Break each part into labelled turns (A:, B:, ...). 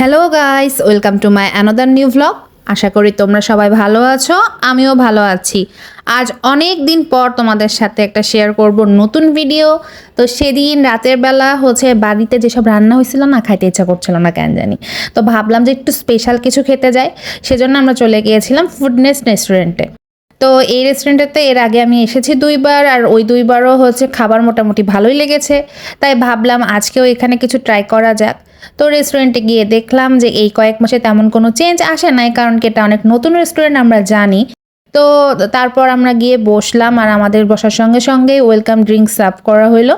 A: Hello guys welcome to my another new vlog আশা করি তোমরা সবাই ভালো আছো, আমিও ভালো আছি। আজ অনেক দিন পর তোমাদের সাথে একটা শেয়ার করব নতুন ভিডিও তো সেদিন রাতের বেলা হচ্ছে বাড়িতে যেসব রান্না হয়েছিল না, খাইতে ইচ্ছা করছিল না, কেন জানি। তো ভাবলাম যে একটু স্পেশাল কিছু খেতে যাই। সেজন্য আমরা চলে গিয়েছিলাম ফুডনেস রেস্টুরেন্টে তো এই রেস্টুরেন্টটাতে এর আগে আমি এসেছি দুইবার আর ওই দুইবারও হচ্ছে খাবার মোটামুটি ভালোই লেগেছে। তাই ভাবলাম আজকেও এখানে কিছু ট্রাই করা যাক। তো রেস্টুরেন্টে গিয়ে দেখলাম যে এই কয়েক মাসে তেমন কোনো চেঞ্জ আসে নাই, কারণ কি এটা অনেক নতুন রেস্টুরেন্ট আমরা জানি। তো তারপর আমরা গিয়ে বসলাম আর আমাদের বসার সঙ্গে সঙ্গে ওয়েলকাম ড্রিঙ্কস সার্ভ করা হলো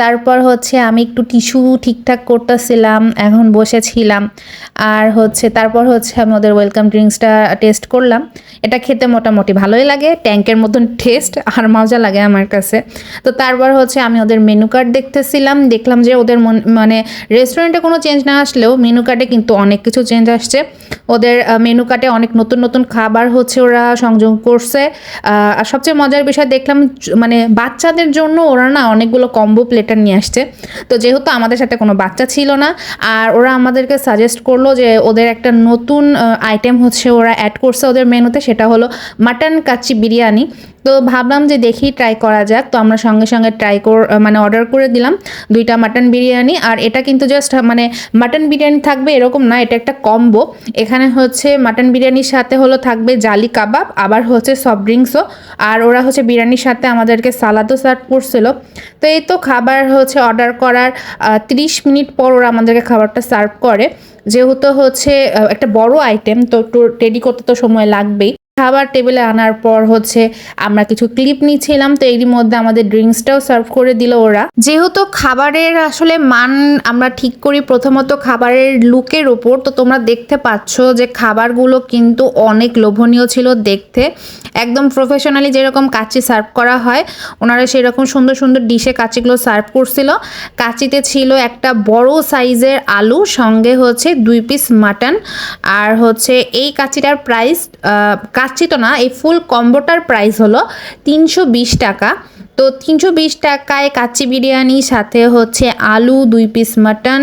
A: তারপর হচ্ছে আমি একটু টিস্যু ঠিকঠাক করতেছিলাম, এখন বসেছিলাম। আর হচ্ছে তারপর হচ্ছে আমি ওদের ওয়েলকাম ড্রিঙ্কসটা টেস্ট করলাম। এটা খেতে মোটামুটি ভালোই লাগে, ট্যাঙ্কের মতন টেস্ট, আর মজা লাগে আমার কাছে। তো তারপর হচ্ছে আমি ওদের মেনু কার্ড দেখতেছিলাম, দেখলাম যে ওদের মানে রেস্টুরেন্টে কোনো চেঞ্জ না আসলেও মেনু কার্ডে কিন্তু অনেক কিছু চেঞ্জ আসছে। ওদের মেনু কার্ডে অনেক নতুন নতুন খাবার হচ্ছে ওরা সংযোগ করছে। আর সবচেয়ে মজার বিষয় দেখলাম মানে বাচ্চাদের জন্য ওরা না অনেকগুলো কম্বো প্লেটার নিয়ে আসছে। তো যেহেতু আমাদের সাথে কোনো বাচ্চা ছিল না, আর ওরা আমাদেরকে সাজেস্ট করল যে ওদের একটা নতুন আইটেম হচ্ছে ওরা অ্যাড করছে ওদের মেনুতে সেটা হলো মাটন কাচ্চি বিরিয়ানি। তো ভাবলাম যে দেখি ট্রাই করা যাক। তো আমরা সঙ্গে সঙ্গে ট্রাই কর মানে অর্ডার করে দিলাম দুইটা মাটন বিরিয়ানি। আর এটা কিন্তু জাস্ট মানে মাটন বিরিয়ানি থাকবে এরকম না, এটা একটা কম্বো এখানে হচ্ছে মাটন বিরিয়ানির সাথে হলো থাকবে জালি কাবাব, আবার হচ্ছে সফট ড্রিঙ্কসও আর ওরা হচ্ছে বিরিয়ানির সাথে আমাদেরকে সালাদও সার্ভ করছিল। তো এই তো খাবার হচ্ছে অর্ডার করার তিরিশ মিনিট পর ওরা আমাদেরকে খাবারটা সার্ভ করে। যেহেতু হচ্ছে একটা বড় আইটেম তো রেডি করতে তো সময় লাগবেই। খাবার টেবিলে আনার পর হচ্ছে আমরা কিছু ক্লিপ নিচ্ছিলাম, তো এরই মধ্যে আমাদের ড্রিঙ্কসটাও সার্ভ করে দিল ওরা। যেহেতু খাবারের আসলে মান আমরা ঠিক করি প্রথমত খাবারের লুকের উপর, তো তোমরা দেখতে পাচ্ছ যে খাবারগুলো কিন্তু অনেক লোভনীয় ছিল দেখতে। একদম প্রফেশনালি যেরকম কাচি সার্ভ করা হয়, ওনারা সেরকম সুন্দর সুন্দর ডিশে কাচিগুলো সার্ভ করছিল। কাচিতে ছিল একটা বড় সাইজের আলু, সঙ্গে হচ্ছে দুই পিস মাটন আর হচ্ছে এই কাচিটার প্রাইস কাচি তো না এই ফুল কম্বোটার প্রাইস হলো তিনশো বিশ টাকা। তো তিনশো বিশ টাকায় কাচ্চি বিরিয়ানি, সাথে হচ্ছে আলু, দুই পিস মাটন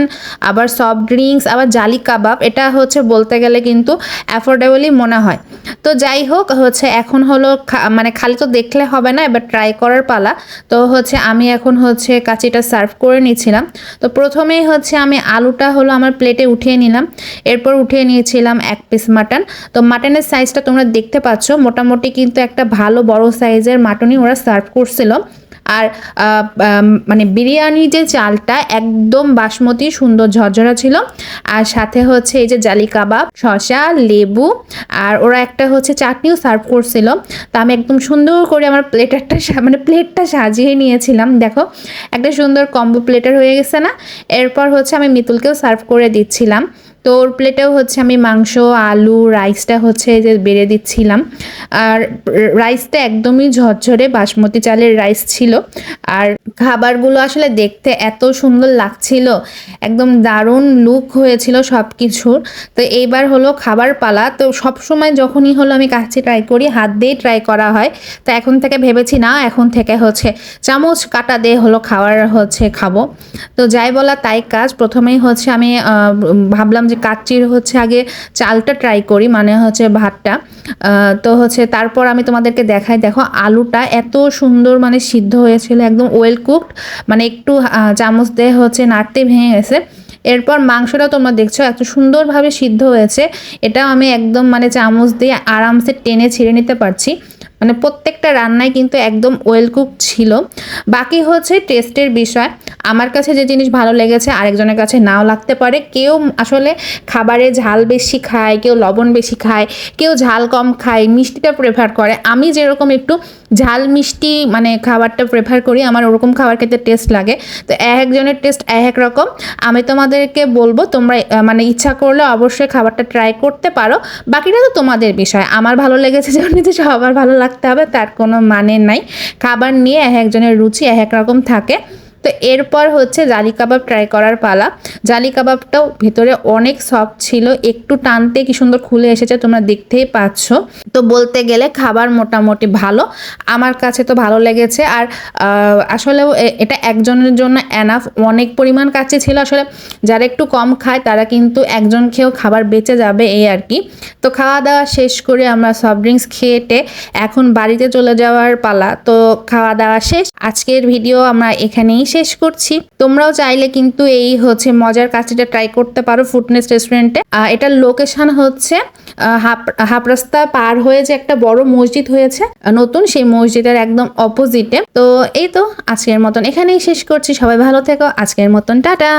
A: আবার সফট ড্রিঙ্কস আবার জালি কাবাব, এটা হচ্ছে বলতে গেলে কিন্তু অ্যাফোর্ডেবলই মনে হয়। তো যাই হোক, হচ্ছে এখন হলো মানে খালি তো দেখলে হবে না, এবার ট্রাই করার পালা। তো হচ্ছে আমি এখন হচ্ছে কাচিটা সার্ভ করে নিয়েছিলাম। তো প্রথমেই হচ্ছে আমি আলুটা হলো আমার প্লেটে উঠিয়ে নিলাম। এরপর উঠিয়ে নিয়েছিলাম এক পিস মাটন তো মাটনের সাইজটা তোমরা দেখতে পাচ্ছ, মোটামুটি কিন্তু একটা ভালো বড় সাইজের মাটনই ওরা সার্ভ করছিল। আর মানে বিরিয়ানি যে চালটা একদম বাসমতি, সুন্দর ঝরঝরা ছিল। আর সাথে হচ্ছে এই যে জালি কাবাব, শসা, লেবু, আর ওরা একটা হচ্ছে চাটনিও সার্ভ করছিল। তো আমি একদম সুন্দর করে আমার প্লেটারটা মানে প্লেটটা সাজিয়ে নিয়েছিলাম, দেখো। একটা সুন্দর কম্বো প্লেটার হয়ে গেছে না? এরপর হচ্ছে আমি মিতুলকেও সার্ভ করে দিচ্ছিলাম। তো ওর প্লেটেও হচ্ছে আমি মাংস, আলু, রাইসটা হচ্ছে যে বেড়ে দিচ্ছিলাম। আর রাইসটা একদমই ঝরঝরে, বাসমতি চালের রাইস ছিল। আর খাবারগুলো আসলে দেখতে এত সুন্দর লাগছিল, একদম দারুণ লুক হয়েছিল সব কিছুর তো এইবার হলো খাবার পালা। তো সব সময় যখনই হলো আমি কাছে ট্রাই করি, হাত দিয়েই ট্রাই করা হয়। তো এখন থেকে ভেবেছি, না, এখন থেকে হচ্ছে চামচ কাটা দিয়ে হলো খাবার হচ্ছে খাব। তো যাই বলা তাই কাজ, প্রথমেই হচ্ছে আমি ভাবলাম যে কাচ্চির হচ্ছে আগে চালটা ট্রাই করি মানে হচ্ছে ভাতটা। তো হচ্ছে তারপর আমি তোমাদেরকে দেখাই, দেখো আলুটা এত সুন্দর মানে সিদ্ধ হয়েছিল, একদম ওয়েল কুকড মানে একটু চামচ দিয়ে হচ্ছে নাড়তে ভেঙে গেছে। এরপর মাংসটা তোমরা দেখছ, এত সুন্দরভাবে সিদ্ধ হয়েছে এটা আমি একদম মানে চামচ দিয়ে আরামসে টেনে ছিঁড়ে নিতে পারছি। মানে প্রত্যেকটা রান্নায় কিন্তু একদম ওয়েল কুক ছিল। বাকি হচ্ছে টেস্টের বিষয়। আমার কাছে যে জিনিস ভালো লেগেছে, আরেকজনের কাছে নাও লাগতে পারে। কেউ আসলে খাবারে ঝাল বেশি খায়, কেউ লবণ বেশি খায়, কেউ ঝাল কম খায়, মিষ্টিটা প্রেফার করে। আমি যেরকম একটু ঝাল মিষ্টি মানে খাবারটা প্রেফার করি, আমার ওরকম খাবার খেতে টেস্ট লাগে। তো এক একজনের টেস্ট এক এক রকম। আমি তোমাদেরকে বলব, তোমরা মানে ইচ্ছা করলে অবশ্যই খাবারটা ট্রাই করতে পারো। বাকিটা তো তোমাদের বিষয়। আমার ভালো লেগেছে যেমন যে সবার ভালো লাগতে হবে, তার কোনো মানে নাই। খাবার নিয়ে এক একজনের রুচি এক এক রকম থাকে। তো এরপর হচ্ছে জালি কাবাব ট্রাই করার পালা। জালি কাবাবটাও ভেতরে অনেক সফট ছিল, একটু টানতে কি সুন্দর খুলে এসেছে, তোমরা দেখতেই পাচ্ছ। তো বলতে গেলে খাবার মোটামুটি ভালো, আমার কাছে তো ভালো লেগেছে। আর আসলে এটা একজনের জন্য এনাফ অনেক পরিমাণ কাছে ছিল। আসলে যারা একটু কম খায়, তারা কিন্তু একজন খেয়েও খাবার বেঁচে যাবে এই আর কি। তো খাওয়া দাওয়া শেষ করে আমরা সফট ড্রিঙ্কস খেয়েটে এখন বাড়িতে চলে যাওয়ার পালা। তো খাওয়া দাওয়া শেষ, আজকের ভিডিও আমরা এখানেই করছি। তোমরাও চাইলে কিন্তু এই হচ্ছে মজার কাজটা ট্রাই করতে পারো ফুটনেস রেস্টুরেন্টে এটার লোকেশন হচ্ছে হাপ হাপ রাস্তা পার হয়ে যে একটা বড় মসজিদ হয়েছে নতুন সেই মসজিদের একদম অপোজিটে তো এই তো আজকের মতন এখানেই শেষ করছি। সবাই ভালো থেকো। আজকের মতন টাটা।